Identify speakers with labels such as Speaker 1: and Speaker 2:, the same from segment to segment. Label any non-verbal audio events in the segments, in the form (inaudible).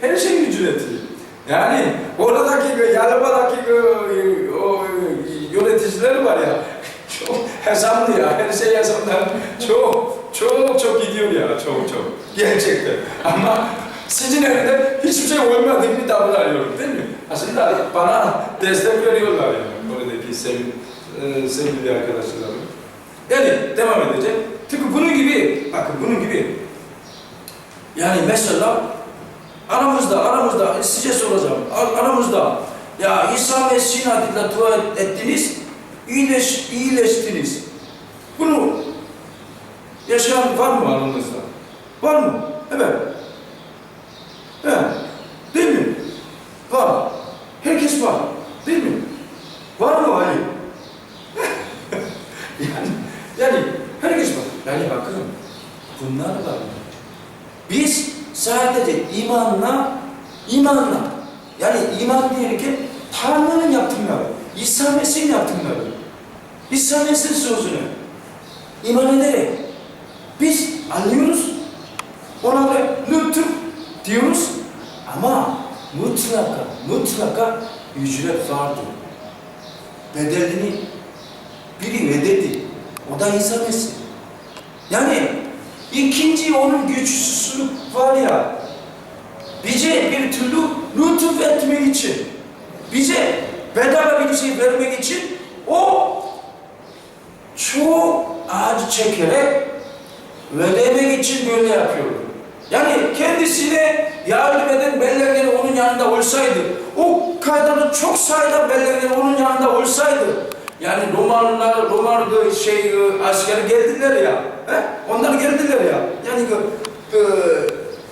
Speaker 1: her şeyin ücreti. Yani oradaki Yalva'daki o yöneticiler var ya (laughs) çok hesaplı ya her şey hesaplar çok çok çok gidiyor ya çok çok gerçekten ama sizin evde hiçbir şey olmadığı gibi davranıyorum değil mi? Aslında bana destek veriyorlar yani oradaki sevgili, e, sevgili arkadaşlarım. Yani devam edecek. Tıpkı bunun gibi, bakın bunun gibi. Yani mesela aramızda, aramızda size soracağım. Ar- Aramızda ya İsa Mesih'in adıyla dua ettiniz, iyileş, iyileştiniz. Bunu yaşayan var mı aramızda? Var mı? Evet. Evet. Değil mi? Var. Herkes var. Değil mi? Var mı Ali? (laughs) yani, yani herkes var. Yani bakın bunlar var. Biz sadece imanla, imanla, yani iman diyerekten Tanrı'nın yaptığını, İsa Mesih'in yaptığını, İsa Mesih'in sözünü iman ederek biz anlıyoruz, ona da lütuf diyoruz ama mutlaka, mutlaka ücret vardır. Bedelini biri ödedi. O da İsa Mesih. Yani ikinci onun güçsüzlük var ya, bize bir türlü lütuf etmek için, bize bedava bir şey vermek için o çok acı çekerek ödemek için böyle yapıyordu. Yani kendisine yardım eden belleleri onun yanında olsaydı, o kadar çok sayıda belleleri onun yanında olsaydı, yani Romalılar, Romalı şey asker geldiler ya, he? onlar geldiler ya. Yani e,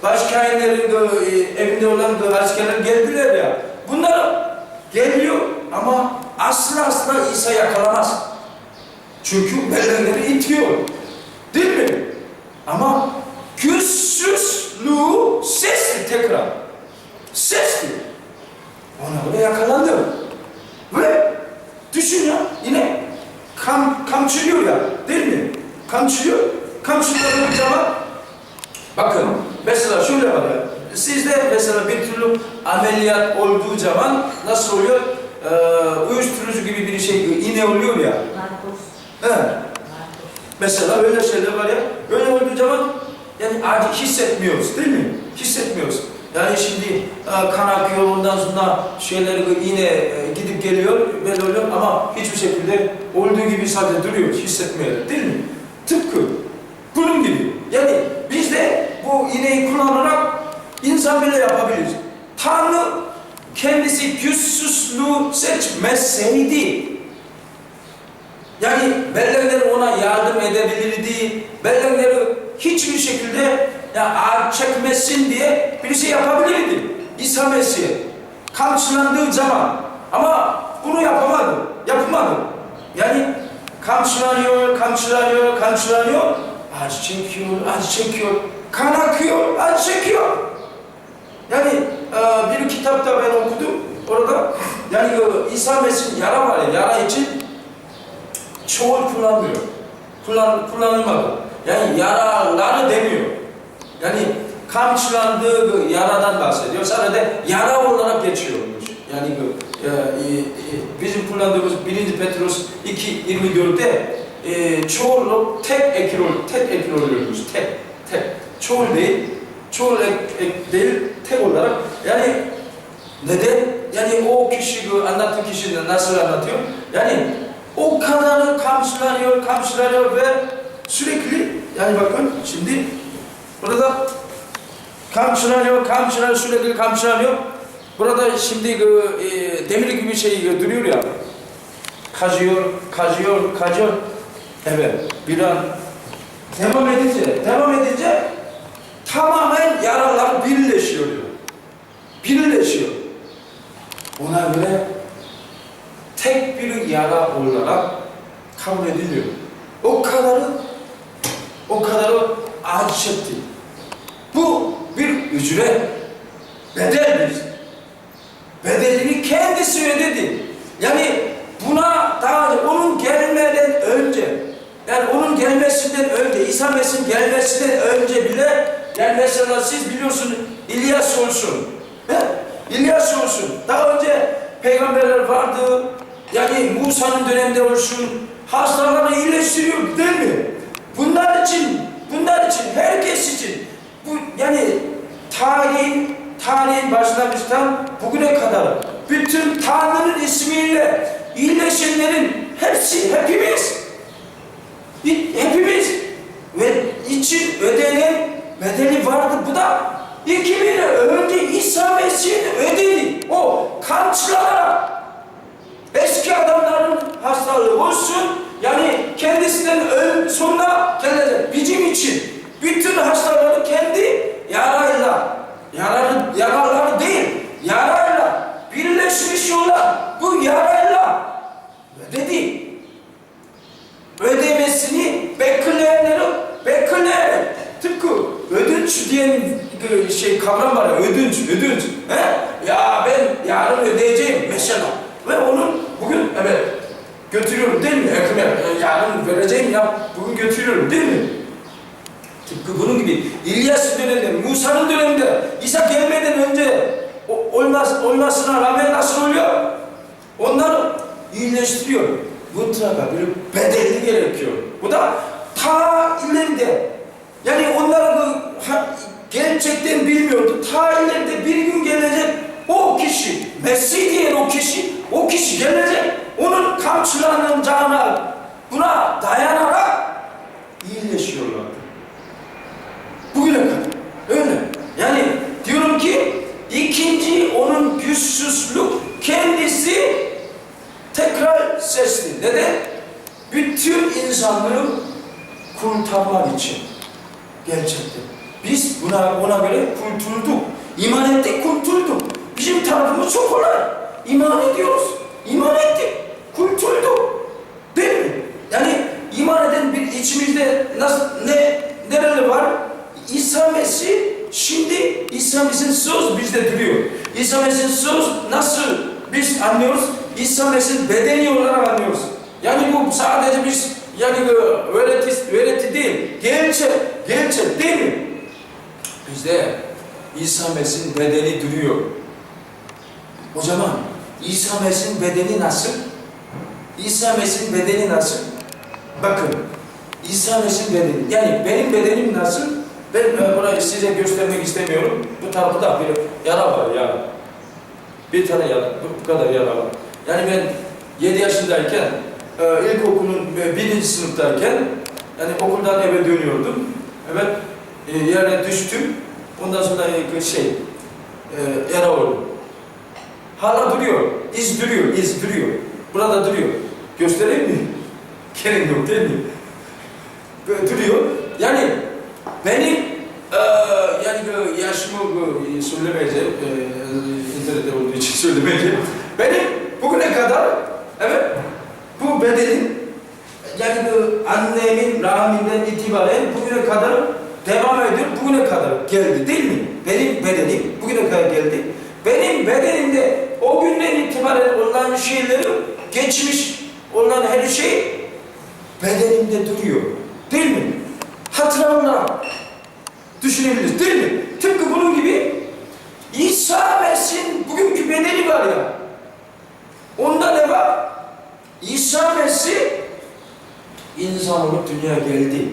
Speaker 1: başkainlerin e, evinde olan askerler geldiler ya. Bunlar geliyor ama asla asla İsa yakalamaz. Çünkü belleleri itiyor. Değil mi? Ama güçsüzlüğü sesli tekrar. Sesli. Ona göre yakalandı. Ve düşün ya yine kam, kamçılıyor ya değil mi? Kamçılıyor. Kamçıladığı zaman bakın mesela şöyle var ya sizde mesela bir türlü ameliyat olduğu zaman nasıl oluyor? Ee, uyuşturucu gibi bir şey iğne oluyor ya.
Speaker 2: Narkoz. Narkoz.
Speaker 1: Mesela öyle şeyler var ya, öyle olduğu zaman yani acı hissetmiyoruz değil mi? Hissetmiyoruz. Yani şimdi e, kan akıyor ondan sonra şeyler yine e, gidip geliyor böyle oluyor ama hiçbir şekilde olduğu gibi sadece duruyor hissetmiyor değil mi? Tıpkı bunun gibi. Yani biz de bu iğneyi kullanarak insan bile yapabiliriz. Tanrı kendisi güçsüzlüğü seçmeseydi yani belleleri ona yardım edebilirdi. Belleleri hiçbir şekilde ya ağır çekmesin diye bir şey yapabilirdi. İsa Mesih kamçılandığı zaman ama bunu yapamadı. Yapamadı. Yani kamçılanıyor, kamçılanıyor, kamçılanıyor. Acı çekiyor, acı çekiyor. Kan akıyor, acı çekiyor. Yani e, bir kitapta ben okudum. Orada yani e, İsa Mesih'in yara var ya, yara için çoğul kullanmıyor. Kullan, kullanılmadı. Yani yaraları demiyor. Yani kamçılandığı yaradan bahsediyor. Sadece yara olarak geçiyormuş. Yani e, e, e, bizim kullandığımız 1. Petrus 2.24'te e, çoğunluk tek ekil, ol- tek ekil oluyormuş. Tek, tek. Çoğul değil, çoğul ek, ek değil, tek olarak. Yani neden? Yani o kişi, anlattığı kişi nasıl anlatıyor? Yani o kadarı kamçılanıyor, kamçılanıyor ve sürekli yani bakın şimdi burada kamçılanıyor, kamçılanıyor, sürekli kamçılanıyor. Burada şimdi e, demir gibi şey duruyor ya. Kazıyor, kazıyor, kazıyor. Evet, bir an devam edince, devam edince tamamen yaralar birleşiyor diyor. Birleşiyor. Ona göre tek bir yara olarak kabul ediliyor. O kadarı, o kadarı acı çekti. Bu bir ücret, bedel bir. Bedelini kendisi ödedi. Yani buna daha önce, onun gelmeden önce, yani onun gelmesinden önce, İsa Mesih'in gelmesinden önce bile, yani mesela siz biliyorsunuz İlyas olsun, He? İlyas olsun. Daha önce peygamberler vardı. Yani Musa'nın döneminde olsun. Hastalarını iyileştiriyor değil mi? Bunlar için, bunlar için, herkes için. Bu yani tarihin, tarihin başlangıçtan bugüne kadar bütün Tanrı'nın ismiyle iyileşenlerin hepsi, hepimiz. Hepimiz ve için ödenen bedeli vardı. Bu da 2000 yıl önce İsa Mesih'in ödedi. O kamçılara eski adamların hastalığı olsun yani kendisinden öl sonra gelecek bizim için bütün hastaları kendi yarayla yaralı, yaraları değil yarayla birleşmiş yola bu yarayla ödedi. Ödemesini bekleyenleri bekleyen tıpkı ödünç diye bir şey kavram var ya ödünç ödünç. He? ya ben yarın ödeyeceğim mesela. Ve onu bugün evet götürüyorum değil mi? Ekmek yarın vereceğim ya bugün götürüyorum değil mi tıpkı bunun gibi İlyas döneminde Musa'nın döneminde İsa gelmeden önce olmaz, olmasına rağmen nasıl oluyor onları iyileştiriyor mutlaka bir bedelli gerekiyor. Bu da ta ileride. Yani onlar bu ha- gerçekten bilmiyordu. Ta ileride bir gün gelecek o kişi, Mesih diyen o kişi, o kişi gelecek. Onun kamçılanacağına buna dayanarak iyileşiyorlar. Bugüne kadar. Öyle. Yani diyorum ki ikinci onun güçsüzlük kendisi tekrar sesli. Neden? Bütün insanlığı kurtarmak için. Gerçekten. Biz buna ona göre kurtulduk. İman ettik, kurtulduk. Bizim tarafımız çok kolay. İman ediyoruz. İman ettik. Kurtulduk. Değil mi? Yani iman eden bir içimizde nasıl ne nereleri var? İsa Mesih şimdi İsa Mesih'in söz bizde duruyor. İsa Mesih'in söz nasıl biz anlıyoruz? İsa Mesih'in bedeni olarak anlıyoruz. Yani bu sadece biz yani öğreti, öğreti değil. Gerçek, gerçek değil mi? Bizde İsa Mesih'in bedeni duruyor. O zaman İsa Mesih'in bedeni nasıl? İsa Mesih'in bedeni nasıl? Bakın, İsa Mesih'in bedeni, yani benim bedenim nasıl? Ben burayı size göstermek istemiyorum. Bu tarafta bir yara var ya. Bir tane yara, bu, kadar yara var. Yani ben 7 yaşındayken, e, ilkokulun e, birinci sınıftayken, yani okuldan eve dönüyordum. Evet, e, yere düştüm. Ondan sonra e, şey, yara oldu. Hala duruyor, iz duruyor, iz duruyor. Burada duruyor. Göstereyim mi? (laughs) Gerek yok değil mi? Böyle duruyor. Yani benim yani yaşımı bu söylemeyeceğim, eee internette olduğu için (laughs) söylemeyeceğim. Benim bugüne kadar, evet, bu bedenin yani bu annemin rahminden itibaren bugüne kadar devam ediyor, bugüne kadar geldi değil mi? Benim bedenim bugüne kadar geldi. Benim bedenimde o günden itibaren olan şeylerim, geçmiş olan her şey bedenimde duruyor. Değil mi? Hatıramla düşünebiliriz değil mi? Tıpkı bunun gibi İsa Mesih'in bugünkü bedeni var ya. Onda ne var? İsa Mesih insan olup dünyaya geldi.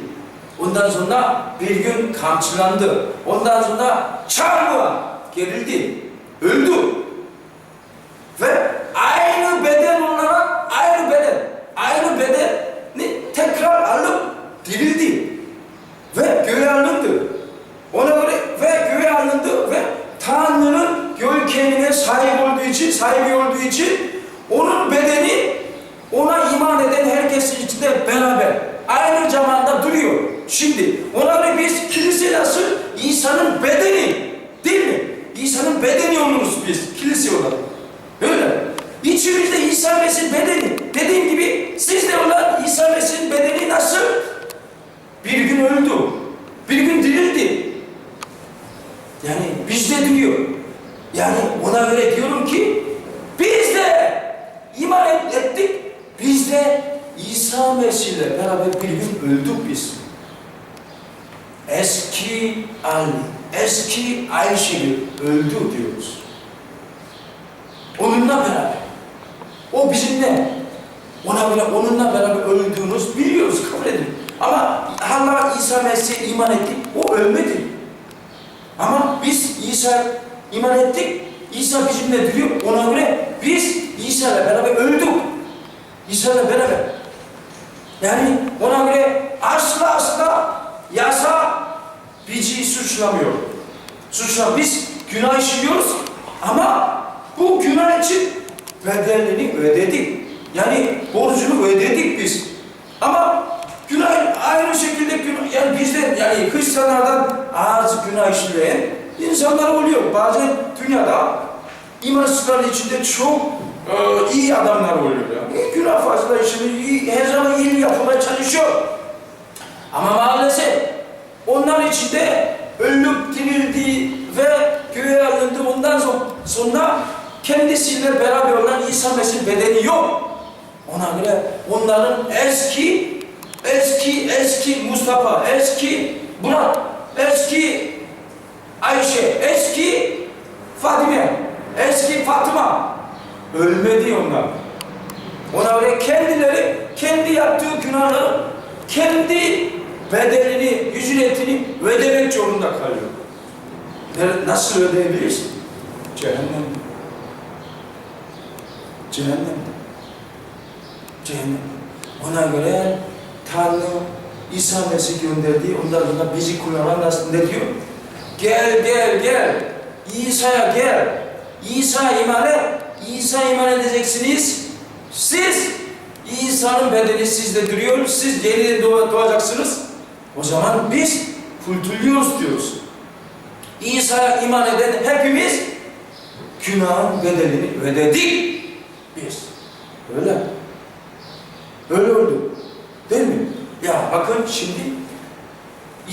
Speaker 1: Ondan sonra bir gün kamçılandı. Ondan sonra çarmıha gerildi. Öldü. Ve aynı beden olarak aynı beden, aynı bedeni tekrar alıp dirildi. Ve göğe alındı. Ona göre ve göğe alındı ve Tanrı'nın görkemine sahip olduğu için, sahibi olduğu için onun bedeni ona iman eden herkesin içinde beraber aynı zamanda duruyor. Şimdi ona göre biz kilise nasıl? İsa'nın bedeni değil mi? İsa'nın bedeni oluruz biz kilise olarak. Öyle. İçimizde İsa Mesih'in bedeni. Dediğim gibi sizde olan İsa Mesih'in bedeni nasıl? Bir gün öldü. Bir gün dirildi. Yani bizde duruyor. Yani ona göre diyorum ki biz de iman et- ettik. Biz de İsa Mesih'le beraber bir gün öldük biz. Eski Ali, eski Ayşe'yi öldü diyoruz. onunla beraber. O bizimle. Ona göre onunla beraber öldüğünüz biliyoruz, kabul edin. Ama hala İsa Mesih'e iman ettik, o ölmedi. Ama biz İsa iman ettik, İsa bizimle duruyor. Ona göre biz İsa'yla beraber öldük. İsa'yla beraber. Yani ona göre asla asla yasa bizi suçlamıyor. Suçla biz günah işliyoruz ama bu günah için bedelini ödedik. Yani borcunu ödedik biz. Ama günah aynı şekilde günah, yani bizden yani Hristiyanlardan az günah işleyen insanlar oluyor. Bazen dünyada imansızların içinde çok e, iyi adamlar oluyor. Yani. Günah fazla işini iyi, her zaman iyi yapmaya çalışıyor. Ama maalesef onlar içinde ölüp dirildi ve göğe alındı. Ondan so- sonra kendisiyle beraber olan İsa Mesih bedeni yok. Ona göre onların eski, eski, eski Mustafa, eski Murat, eski Ayşe, eski Fatime, eski Fatıma ölmedi onlar. Ona göre kendileri kendi yaptığı günahları kendi bedelini, ücretini ödemek zorunda kalıyor. Nasıl ödeyebiliriz? Cehennem. Cehennem. Cehennem. Ona göre Tanrı İsa Mesih gönderdi. Ondan sonra bizi kullanan ne diyor? Gel gel gel. İsa'ya gel. İsa iman et. İsa iman edeceksiniz. Siz İsa'nın bedeni sizde duruyor. Siz yeniden doğ- doğacaksınız. O zaman biz kurtuluyoruz diyoruz. İsa'ya iman eden hepimiz günahın bedelini ödedik biz. Öyle. Öyle oldu. Değil mi? Ya bakın şimdi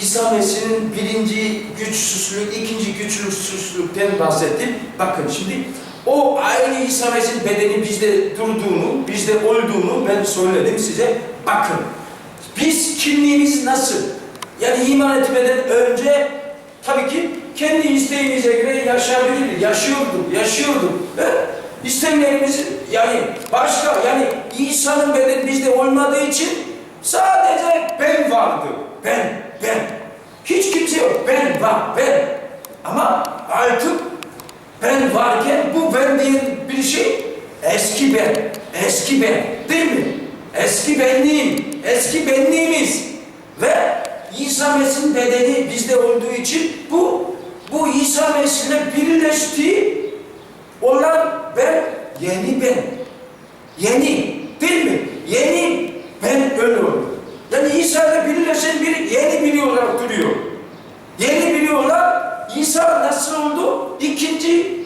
Speaker 1: İsa Mesih'in birinci güçsüzlük, ikinci güçsüzlükten bahsettim. Bakın şimdi o aynı İsa Mesih'in bedeni bizde durduğunu, bizde olduğunu ben söyledim size. Bakın biz kimliğimiz nasıl? Yani iman etmeden önce tabii ki kendi isteğimize göre yaşayabilirdik, yaşıyorduk, yaşıyorduk. Evet? İstemlerimiz yani başka yani İsa'nın bedeni bizde olmadığı için sadece ben vardı. Ben, ben. Hiç kimse yok. Ben var, ben. Ama artık ben varken bu ben diye bir şey eski ben, eski ben değil mi? Eski benliğim, eski benliğimiz ve İsa Mesih'in bedeni bizde olduğu için bu bu İsa Mesih'le birleştiği olan ben yeni ben. Yeni değil mi? Yeni ben oldum. Yani İsa ile birleşen bir yeni biri olarak duruyor. Yeni biri olarak İsa nasıl oldu? İkinci,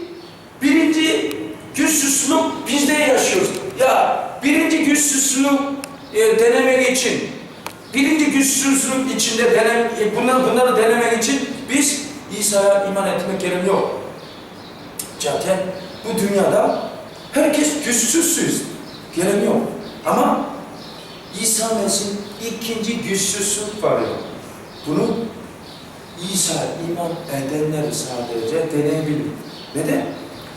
Speaker 1: birinci güçsüzlük bizde yaşıyoruz. Ya birinci güçsüzlük e, denemek için, birinci güçsüzlük içinde denem, e, bunları, bunları denemek için İsa'ya iman etmek gerek yok. Zaten bu dünyada herkes güçsüzsüz. Gerek yok. Ama İsa Mesih'in ikinci güçsüzlük var. Bunu İsa iman edenler sadece deneyebilir. Neden?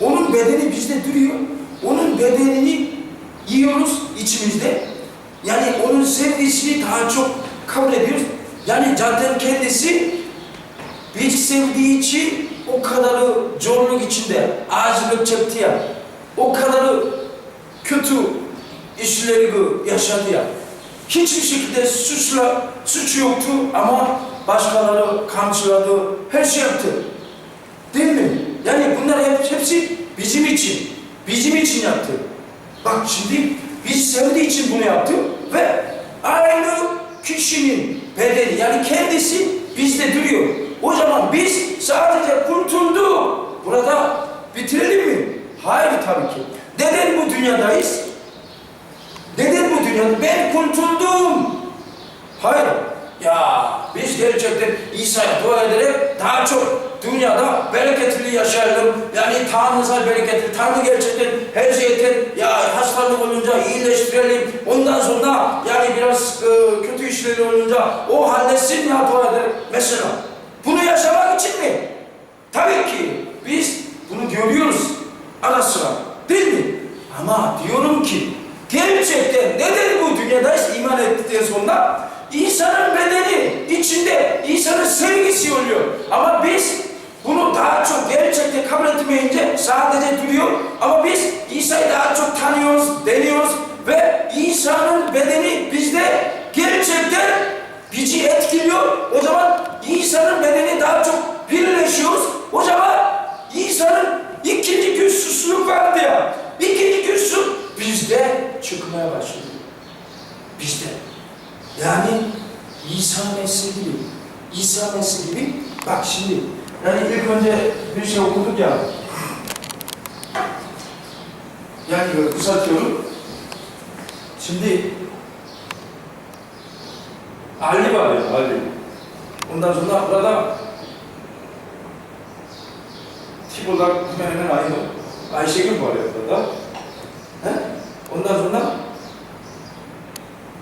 Speaker 1: Onun bedeni bizde duruyor. Onun bedenini yiyoruz içimizde. Yani onun sevgisini daha çok kabul ediyoruz. Yani zaten kendisi biz sevdiği için o kadarı zorluk içinde acılık çekti ya. O kadarı kötü işleri yaşadı ya. Hiçbir şekilde suçla, suç yoktu ama başkaları kamçıladı, her şey yaptı. Değil mi? Yani bunlar hep, hepsi bizim için, bizim için yaptı. Bak şimdi biz sevdiği için bunu yaptı ve aynı kişinin bedeni yani kendisi bizde duruyor. O zaman biz sadece kurtulduk. Burada bitirelim mi? Hayır tabii ki. Neden bu dünyadayız? Neden bu dünyada? Ben kurtuldum. Hayır. Ya biz gerçekten İsa'ya dua ederek daha çok dünyada bereketli yaşayalım. Yani Tanrısal bereketli. Tanrı gerçekten her şeyden ya hastalık olunca iyileştirelim. Ondan sonra yani biraz e, kötü işleri olunca o halletsin ya dua ederek. Mesela bunu yaşamak için mi? Tabii ki biz bunu görüyoruz ara sıra. Değil mi? Ama diyorum ki gerçekten neden bu dünyadayız iman ettikten sonra İsa'nın bedeni içinde İsa'nın sevgisi oluyor. Ama biz bunu daha çok gerçekten kabul etmeyince sadece duruyor. Ama biz İsa'yı daha çok tanıyoruz, deniyoruz ve İsa'nın bedeni bizde gerçekten bizi etkiliyor. O zaman İsa'nın bedeni daha çok birleşiyoruz. O zaman İsa'nın ikinci güçsüzlük vardı ya. İkinci güçsüzlük bizde çıkmaya başlıyor. Bizde. Yani İsa Mesih gibi. İsa Mesih gibi. Bak şimdi. Yani ilk önce bir şey okuduk ya. Yani böyle uzatıyorum. Şimdi Ali var ya Ali. Ondan sonra burada tip olarak hemen hemen aynı. Ayşegül var ya burada. He? Ondan sonra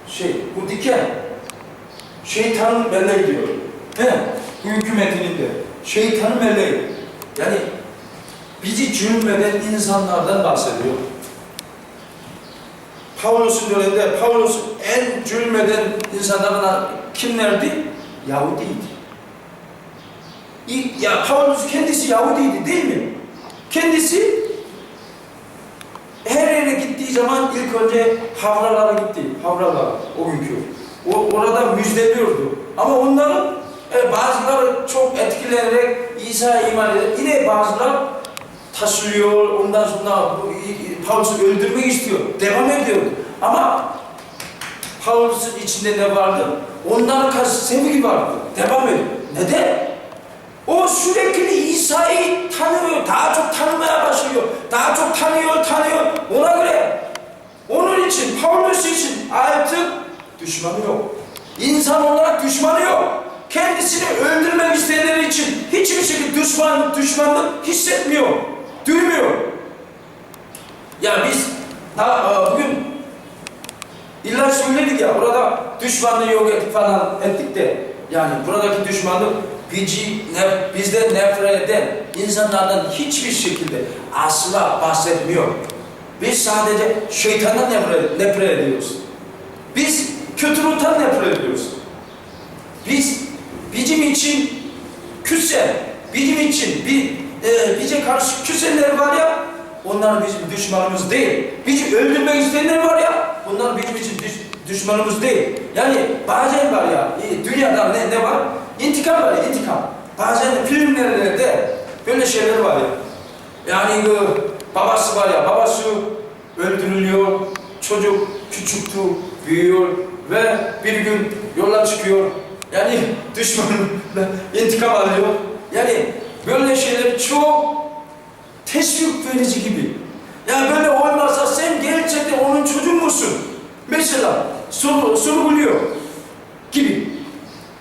Speaker 1: şey, bu diken şeytanın meleği diyor. He? Bu hükümetinin de. Şeytanın meleği. Yani bizi cürmeden insanlardan bahsediyor. Paulus'un döneminde Paulus en cürmeden insanlardan kimlerdi? Yahudiydi. İlk- Ya Paulus kendisi Yahudiydi değil mi? Kendisi her yere gittiği zaman ilk önce havralara gitti. Havralara o günkü. O, orada müjdeliyordu. Ama onların e, bazıları çok etkilenerek İsa'ya iman eder. Yine bazılar taşıyor. Ondan sonra Paulus'u öldürmek istiyor. Devam ediyor. Ama Paulus'un içinde ne vardı? Onlara karşı sevgi vardı. Devam ediyor. Neden? O sürekli İsa'yı tanıyor, daha çok tanımaya başlıyor, daha çok tanıyor, tanıyor. Ona göre, onun için, Paulus için artık düşmanı yok. İnsan olarak düşmanı yok. Kendisini öldürmek isteyenler için hiçbir şekilde düşman, düşmanlık hissetmiyor, duymuyor. Ya biz daha e, bugün illa söyledik ya, burada düşmanlığı yok ettik falan ettik de, yani buradaki düşmanlık bizi, ne, bizden nefret eden insanlardan hiçbir şekilde asla bahsetmiyor. Biz sadece şeytandan nefret, nefret ediyoruz. Biz kötülükten nefret ediyoruz. Biz bizim için küsen, bizim için bir e, bize karşı küsenler var ya, onlar bizim düşmanımız değil. Bizi öldürmek isteyenler var ya, bunlar bizim için düş, düşmanımız değil. Yani bazen var ya, e, dünyada ne, ne var? İntikam var ya, intikam. Bazen filmlerde de böyle şeyler var ya. Yani e, babası var ya, babası öldürülüyor, çocuk küçüktü, büyüyor ve bir gün yola çıkıyor. Yani düşmanla intikam alıyor. Yani böyle şeyler çok teşvik verici gibi. Ya böyle olmazsa sen gerçekten onun çocuğu musun? Mesela sor, sorguluyor gibi.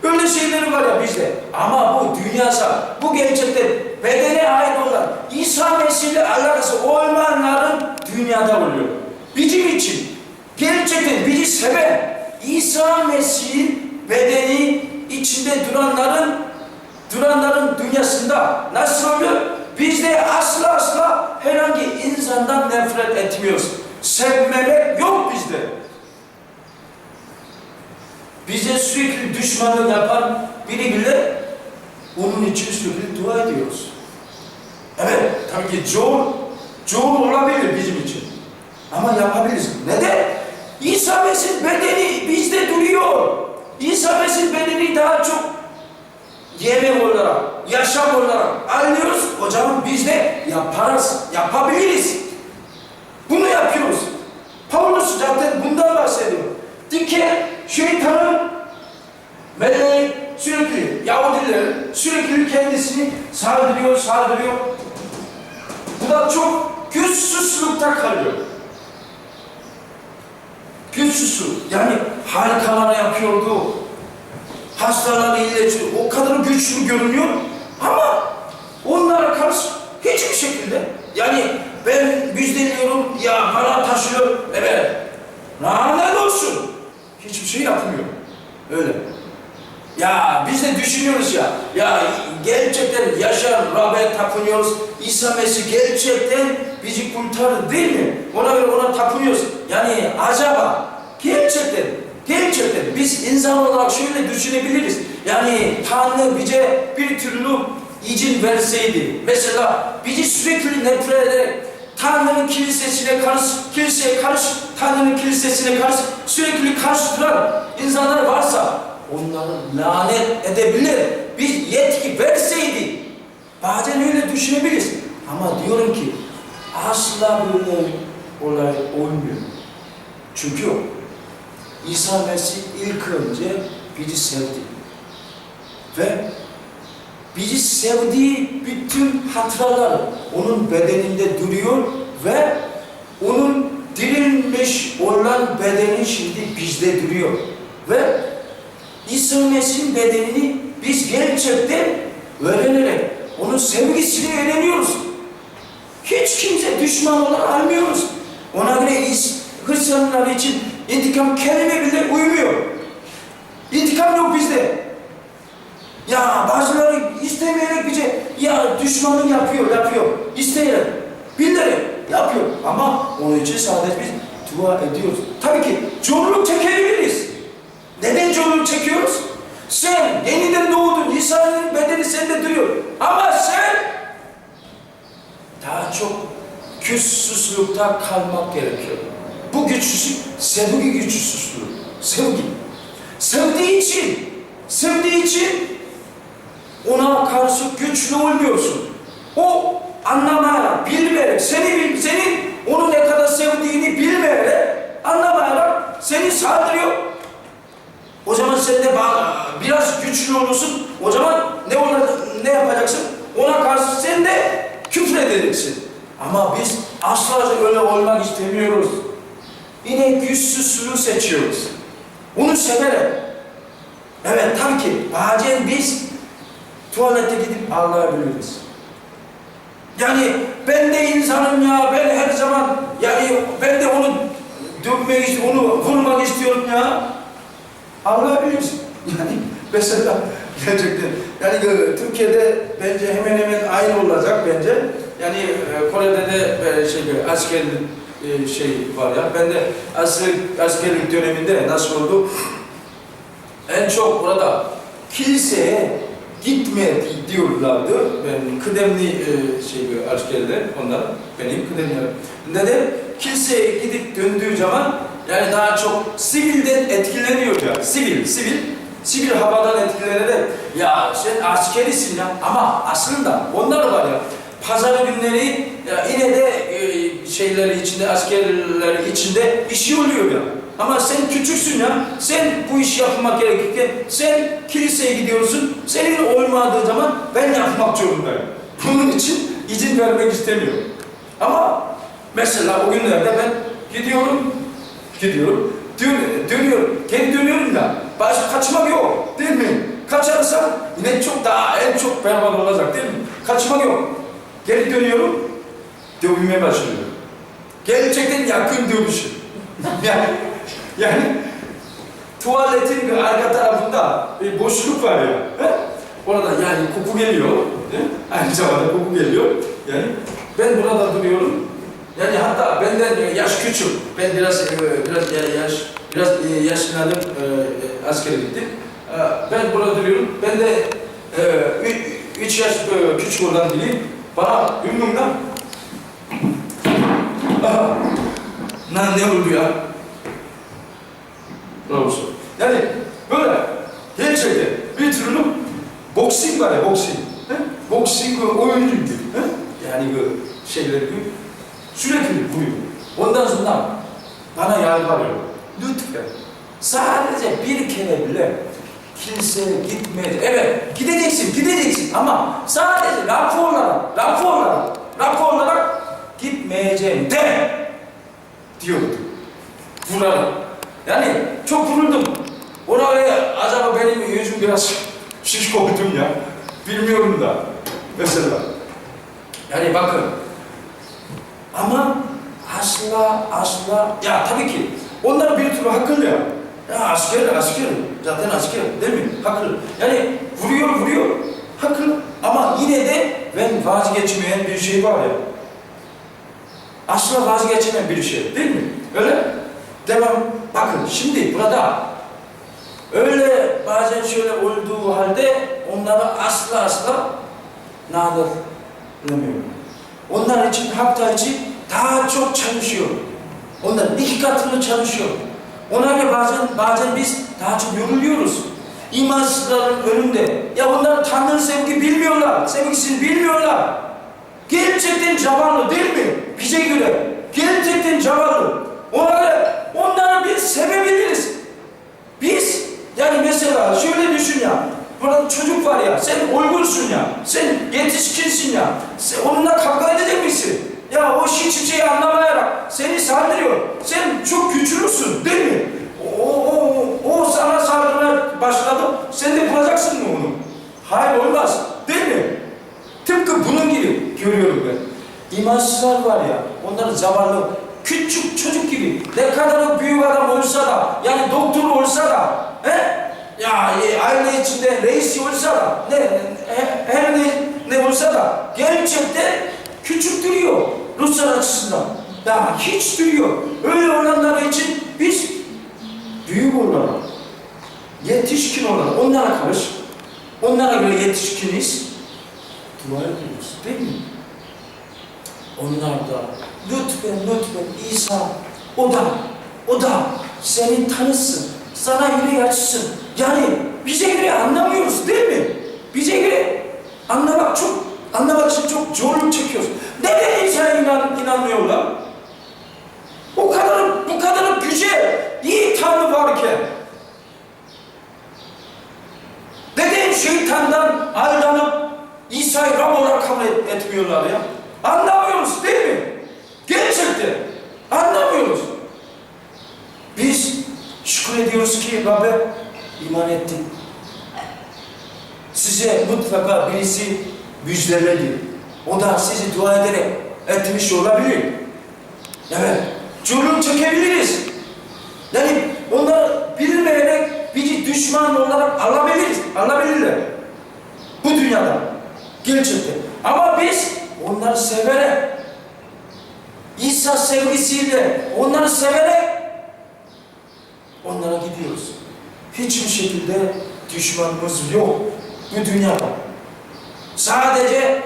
Speaker 1: Öyle şeyleri var ya bizde. Ama bu dünyasa, bu gerçekten bedene ait olan İsa Mesih ile alakası olmayanların dünyada oluyor. Bizim için gerçekten bizi seven İsa Mesih'in bedeni içinde duranların duranların dünyasında nasıl oluyor? Bizde asla asla herhangi insandan nefret etmiyoruz. Sevmemek yok bizde. Bize sürekli düşmanlık yapan biri bile onun için sürekli dua ediyoruz. Evet, tabii ki zor, zor olabilir bizim için. Ama yapabiliriz. Neden? İsa Mesih bedeni bizde duruyor. İsa Mesih bedeni daha çok yemek olarak, yaşam olarak anlıyoruz. O zaman biz de yaparız, yapabiliriz. Bunu yapıyoruz. Paulus zaten bundan bahsediyor. Dike şeytanın meleği sürekli Yahudiler sürekli kendisini saldırıyor, saldırıyor. Bu da çok güçsüzlükte kalıyor. Güçsüzlük. Yani harikalar yapıyordu. Hastaları iyileştiriyor. O kadar güçlü görünüyor. Ama onlara karşı hiçbir şekilde yani ben müjdeliyorum ya para taşıyor. Evet. Lanet olsun. Hiçbir şey yapmıyor. Öyle. Ya biz de düşünüyoruz ya. Ya gerçekten yaşar Rab'be tapınıyoruz. İsa Mesih gerçekten bizi kurtarır değil mi? Ona göre ona tapınıyoruz. Yani acaba gerçekten gerçekten biz insan olarak şöyle düşünebiliriz. Yani Tanrı bize bir türlü izin verseydi. Mesela bizi sürekli nefret ederek Tanrı'nın kilisesine karşı, kiliseye karşı, Tanrı'nın kilisesine karşı sürekli karşı duran insanlar varsa onları lanet edebilir. Bir yetki verseydi. Bazen öyle düşünebiliriz. Ama diyorum ki asla böyle olay olmuyor. Çünkü İsa Mesih ilk önce bizi sevdi. Ve bizi sevdiği bütün hatıralar onun bedeninde duruyor ve onun dirilmiş olan bedeni şimdi bizde duruyor. Ve İsa Mesih'in bedenini biz gerçekten öğrenerek onun sevgisini öğreniyoruz. Hiç kimse düşman olarak almıyoruz. Ona göre is- Hristiyanlar için intikam kelime bile uymuyor. İntikam yok bizde. Ya bazıları istemeyerek bize ya düşmanlık yapıyor, yapıyor. İsteyerek, bilerek yapıyor. Ama onun için sadece biz dua ediyoruz. Tabii ki zorluk çekebiliriz. Neden zorluk çekiyoruz? Sen yeniden doğdun, İsa'nın bedeni sende duruyor. Ama sen daha çok güçsüzlükte kalmak gerekiyor. Bu güçsüzlük sevgi güçsüzlüğü. Sevgi. Sevdiği için, sevdiği için ona karşı güçlü olmuyorsun. O anlamayarak, bilmeyerek, seni senin onu ne kadar sevdiğini bilmeyerek, anlamayarak seni saldırıyor. O zaman sen de biraz güçlü olursun. O zaman ne olacak, ne yapacaksın? Ona karşı sen de küfür edeceksin. Ama biz asla öyle olmak istemiyoruz. Yine güçsüzlüğü seçiyoruz. Onu severek. Evet tabii ki bazen biz tuvalete gidip ağlayabiliriz. Yani ben de insanım ya, ben her zaman yani ben de onu dövmek istiyorum, onu vurmak istiyorum ya. Ağlayabiliriz. (laughs) Yani mesela gerçekten yani e, Türkiye'de bence hemen hemen aynı olacak bence. Yani e, Kore'de de e, şey askerlik e, şey var ya. Ben de asker, askerlik döneminde nasıl oldu? En çok burada kiliseye gitme di- diyorlardı. Ben kıdemli e, şey askerler onlar benim kıdemlerim. Neden? Kiliseye gidip döndüğü zaman yani daha çok sivilden etkileniyor ya. Sivil, sivil. Sivil havadan etkilenerek ya sen askerisin ya ama aslında onlar var ya pazar günleri ya yine de e, şeyleri içinde askerler içinde bir şey oluyor ya. Ama sen küçüksün ya. Sen bu işi yapmak gerekirken sen kiliseye gidiyorsun. Senin olmadığı zaman ben yapmak zorundayım. Bunun için izin vermek istemiyorum. Ama mesela o günlerde ben gidiyorum, gidiyorum, dön, dönüyorum, geri dönüyorum da baş kaçmak yok değil mi? Kaçarsam yine çok daha en çok berbat olacak değil mi? Kaçmak yok. Geri dönüyorum, dövmeye başlıyorum. Gerçekten yakın dövüşüm. (laughs) yani, yani tuvaletin arka tarafında bir boşluk var ya. He? Orada yani koku geliyor. He? Aynı zamanda koku geliyor. Yani ben burada duruyorum. Yani hatta benden yaş küçük. Ben biraz e, biraz ya- yaş biraz e, yaşlandım. E, askere gittim. Ben burada duruyorum. Ben de e, ü- üç yaş küçük olan biri bana ümrümden Aha, ne, ne oldu ya? Ne olsun? Yani böyle gerçekten bir türlü boksing var ya boksing. He? Boksing oyuncu gibi. He? Yani bu şeyler gibi sürekli vuruyor. Ondan sonra bana yalvarıyor. Lütfen sadece bir kere bile kiliseye gitmedi. Evet gideceksin gideceksin ama sadece raporlara raporlara raporlara gitmeyeceğim de diyordu. Vurarak. Yani çok vuruldum. Oraya acaba benim yüzüm biraz şiş koydum ya. Bilmiyorum da. Mesela. Yani bakın. Ama asla asla ya tabii ki onlar bir türlü haklı ya. Ya asker asker zaten asker değil mi? Haklı. Yani vuruyor vuruyor haklı. Ama yine de ben vazgeçmeyen bir şey var ya. Asla vazgeçmeyen bir şey değil mi? Öyle. Devam. Bakın şimdi burada öyle bazen şöyle olduğu halde onları asla asla nadir kılamıyorum. Onlar için hafta için daha çok çalışıyor. Onlar katını çalışıyor. Onlarla bazen bazen biz daha çok yoruluyoruz. İmansızların önünde. Ya onlar Tanrı'nın sevgi bilmiyorlar. Sevgisini bilmiyorlar. Gerçekten zavallı değil mi? Bize göre. Gerçekten zavallı. Onları, onları biz sevebiliriz. Biz, yani mesela şöyle düşün ya. Burada çocuk var ya, sen uygunsun ya, sen yetişkinsin ya, sen onunla kavga edecek misin? Ya o hiç şeyi anlamayarak seni saldırıyor. Sen çok güçlüsün değil mi? O, o, o, o sana saldırmaya başladı. Sen de vuracaksın mı onu? Hayır olmaz. Değil mi? Tıpkı bunun gibi görüyorum ben. İmansızlar var ya, onlar zavallı, küçük çocuk gibi. Ne kadar o büyük adam olsa da, yani doktor olsa da, he? Ya e, aile içinde reis olsa da, ne, he- her ne, ne olsa da, gerçekten küçük duruyor Ruslar açısından. Daha hiç duruyor. Öyle olanlar için biz büyük olarak, yetişkin olarak onlara karış, onlara göre yetişkiniz, dua ediyoruz değil mi? Onlar da lütfen lütfen İsa o da o da seni tanısın, sana yüreği açsın. Yani bize göre anlamıyoruz değil mi? Bize göre anlamak çok anlamak için çok zorluk çekiyoruz. Neden insana inan, inanmıyorlar? O kadar bu kadar güzel, iyi Tanrı varken neden şeytandan aldanıp İsa'yı Rab olarak kabul et- etmiyorlar ya? Anlamıyoruz değil mi? Gerçekten anlamıyoruz. Biz şükür ediyoruz ki Rab'be iman ettik. Size mutlaka birisi müjdeledi. O da sizi dua ederek etmiş olabilir. Evet, zulüm çekebiliriz. Yani onlar bilmeyerek bizi düşman olarak alabiliriz, alabilirler. Bu dünyada. Gerçekten. Ama biz onları severek, İsa sevgisiyle onları severek onlara gidiyoruz. Hiçbir şekilde düşmanımız yok bu dünyada. Sadece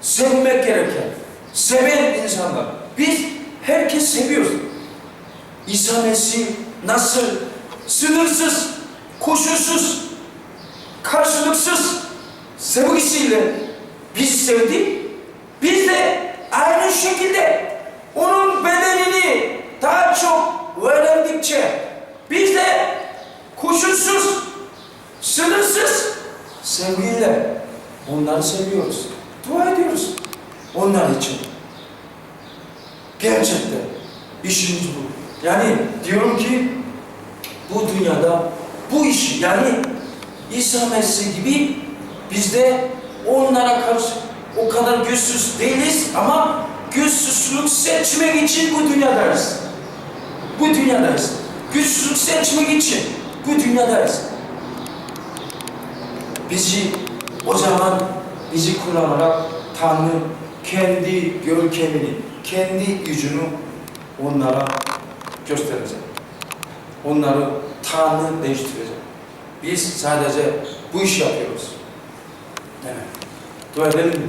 Speaker 1: sevmek gereken, seven insanlar. Biz herkes seviyoruz. İsa Mesih nasıl sınırsız, koşulsuz, karşılıksız sevgisiyle bizi sevdi. Biz de aynı şekilde onun bedenini daha çok öğrendikçe biz de koşulsuz, sınırsız sevgiyle onları seviyoruz. Dua ediyoruz onlar için. Gerçekten işimiz bu. Yani diyorum ki bu dünyada bu işi yani İsa Mesih gibi biz de onlara karşı o kadar güçsüz değiliz ama güçsüzlük seçmek için bu dünyadayız. Bu dünyadayız. Güçsüzlük seçmek için bu dünyadayız. Bizi o zaman bizi kullanarak Tanrı kendi görkemini, kendi gücünü onlara gösterecek. Onları Tanrı değiştirecek. Biz sadece bu işi yapıyoruz. Evet. Dua edelim mi?